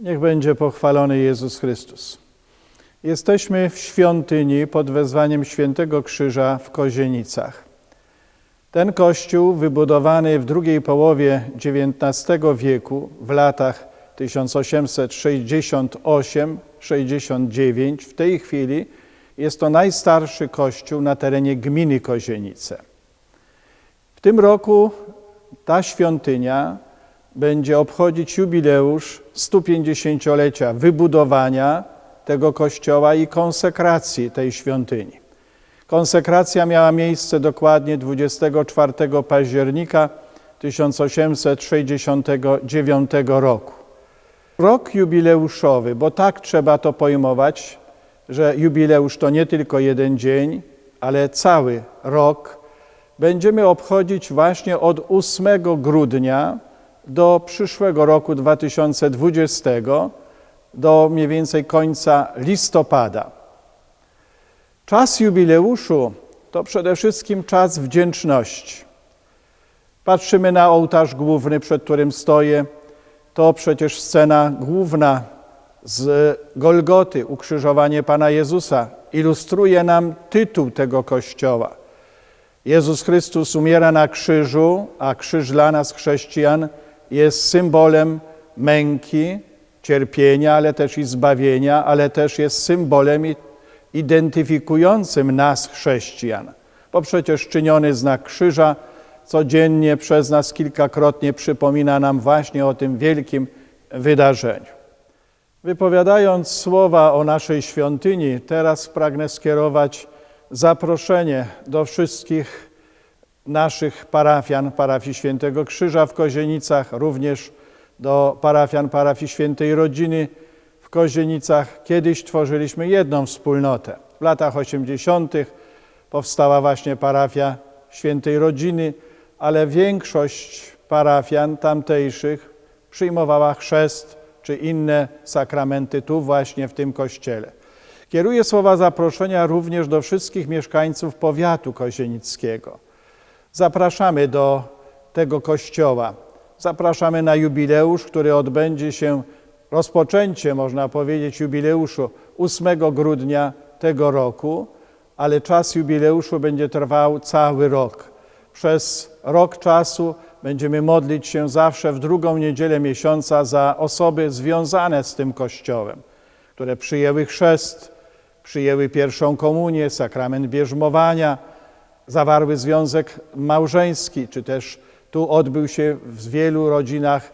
Niech będzie pochwalony Jezus Chrystus. Jesteśmy w świątyni pod wezwaniem Świętego Krzyża w Kozienicach. Ten kościół, wybudowany w drugiej połowie XIX wieku, w latach 1868-69, w tej chwili jest to najstarszy kościół na terenie gminy Kozienice. W tym roku ta świątynia będzie obchodzić jubileusz 150-lecia wybudowania tego kościoła i konsekracji tej świątyni. Konsekracja miała miejsce dokładnie 24 października 1869 roku. Rok jubileuszowy, bo tak trzeba to pojmować, że jubileusz to nie tylko jeden dzień, ale cały rok, będziemy obchodzić właśnie od 8 grudnia do przyszłego roku 2020, do mniej więcej końca listopada. Czas jubileuszu to przede wszystkim czas wdzięczności. Patrzymy na ołtarz główny, przed którym stoję. To przecież scena główna z Golgoty, ukrzyżowanie Pana Jezusa. Ilustruje nam tytuł tego kościoła. Jezus Chrystus umiera na krzyżu, a krzyż dla nas, chrześcijan, jest symbolem męki, cierpienia, ale też i zbawienia, ale też jest symbolem identyfikującym nas, chrześcijan. Bo przecież czyniony znak krzyża codziennie przez nas kilkakrotnie przypomina nam właśnie o tym wielkim wydarzeniu. Wypowiadając słowa o naszej świątyni, teraz pragnę skierować zaproszenie do wszystkich naszych parafian, parafii Świętego Krzyża w Kozienicach, również do parafian parafii Świętej Rodziny w Kozienicach. Kiedyś tworzyliśmy jedną wspólnotę. W latach 80. powstała właśnie parafia Świętej Rodziny, ale większość parafian tamtejszych przyjmowała chrzest czy inne sakramenty tu właśnie w tym kościele. Kieruję słowa zaproszenia również do wszystkich mieszkańców powiatu kozienickiego. Zapraszamy do tego kościoła. Zapraszamy na jubileusz, który odbędzie się, rozpoczęcie można powiedzieć jubileuszu 8 grudnia tego roku, ale czas jubileuszu będzie trwał cały rok. Przez rok czasu będziemy modlić się zawsze w drugą niedzielę miesiąca za osoby związane z tym kościołem, które przyjęły chrzest, przyjęły pierwszą komunię, sakrament bierzmowania, zawarły związek małżeński, czy też tu odbył się w wielu rodzinach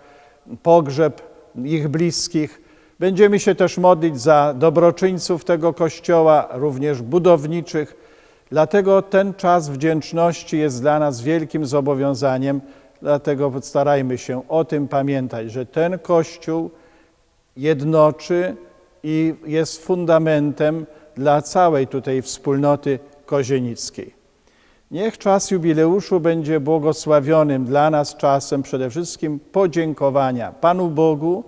pogrzeb ich bliskich. Będziemy się też modlić za dobroczyńców tego kościoła, również budowniczych. Dlatego ten czas wdzięczności jest dla nas wielkim zobowiązaniem, dlatego starajmy się o tym pamiętać, że ten kościół jednoczy i jest fundamentem dla całej tutaj wspólnoty kozienickiej. Niech czas jubileuszu będzie błogosławionym dla nas czasem przede wszystkim podziękowania Panu Bogu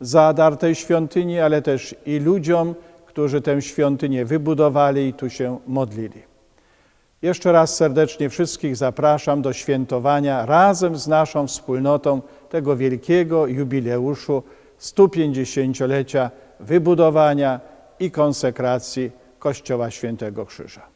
za dar tej świątyni, ale też i ludziom, którzy tę świątynię wybudowali i tu się modlili. Jeszcze raz serdecznie wszystkich zapraszam do świętowania razem z naszą wspólnotą tego wielkiego jubileuszu 150-lecia wybudowania i konsekracji Kościoła Świętego Krzyża.